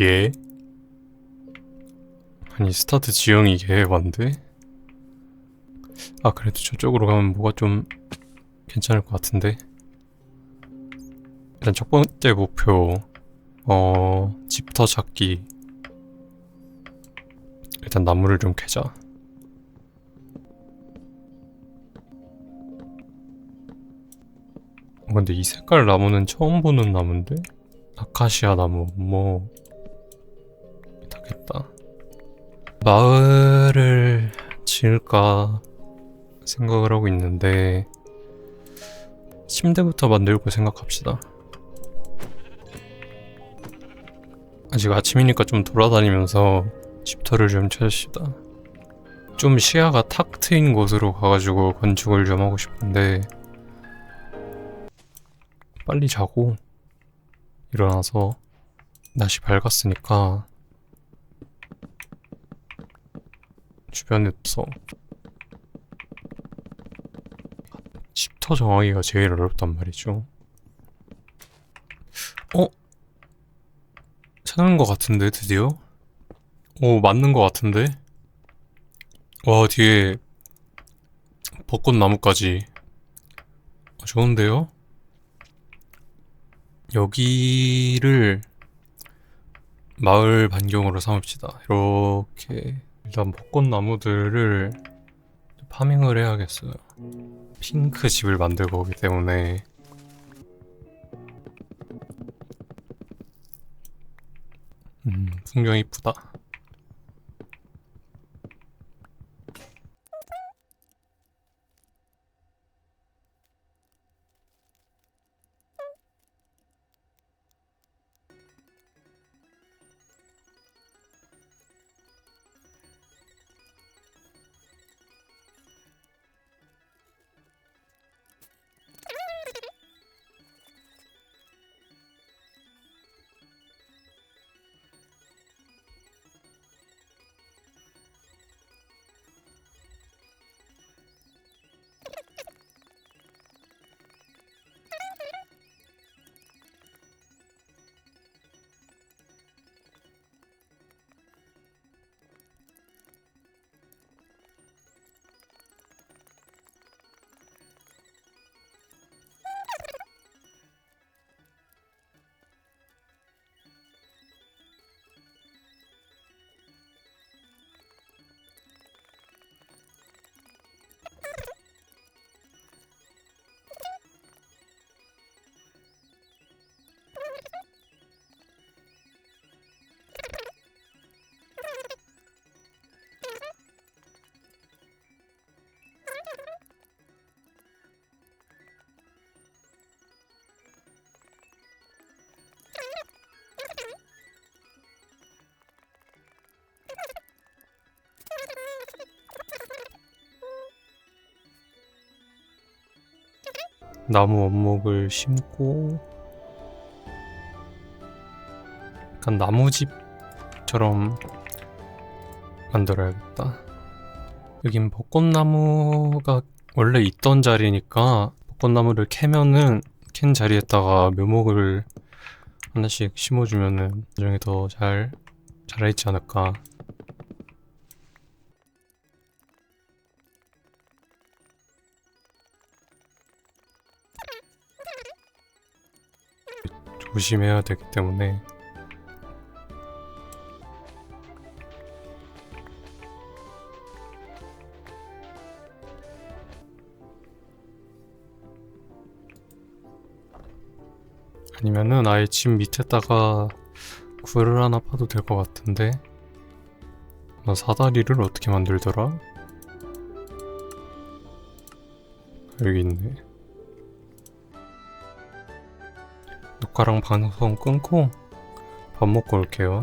예? 아니 스타트 지형이 개반데? 아 그래도 저쪽으로 가면 뭐가 좀 괜찮을 것 같은데 일단 첫 번째 목표 어... 집터 찾기 일단 나무를 좀 캐자 어, 근데 이 색깔 나무는 처음 보는 나무인데? 아카시아 나무. 뭐. 타겠다. 마을을 지을까 생각을 하고 있는데 침대부터 만들고 생각합시다. 아직 아침이니까 좀 돌아다니면서 집터를 좀 찾읍시다. 좀 시야가 탁 트인 곳으로 가가지고 건축을 좀 하고 싶은데 빨리 자고 일어나서 날씨 밝았으니까 주변에서 집터 정하기가 제일 어렵단 말이죠. 어? 찾는 것 같은데 드디어? 오 맞는 것 같은데? 와 뒤에 벚꽃 나무까지 어, 좋은데요? 여기를 마을 반경으로 삼읍시다. 이렇게 일단 벚꽃 나무들을 파밍을 해야겠어요. 핑크 집을 만들 거기 때문에 음, 풍경 이쁘다. 나무 원목을 심고 약간 나무집처럼 만들어야겠다. 여긴 벚꽃나무가 원래 있던 자리니까 벚꽃나무를 캐면은 캔 자리에다가 묘목을 하나씩 심어주면은 나중에 더 잘 자라있지 않을까. 조심해야 되기 때문에. 아니면은 아예 집 밑에다가 굴을 하나 파도 될 것 같은데? 나 사다리를 어떻게 만들더라? 여기 있네 녹화랑 방송 끊고 밥 먹고 올게요.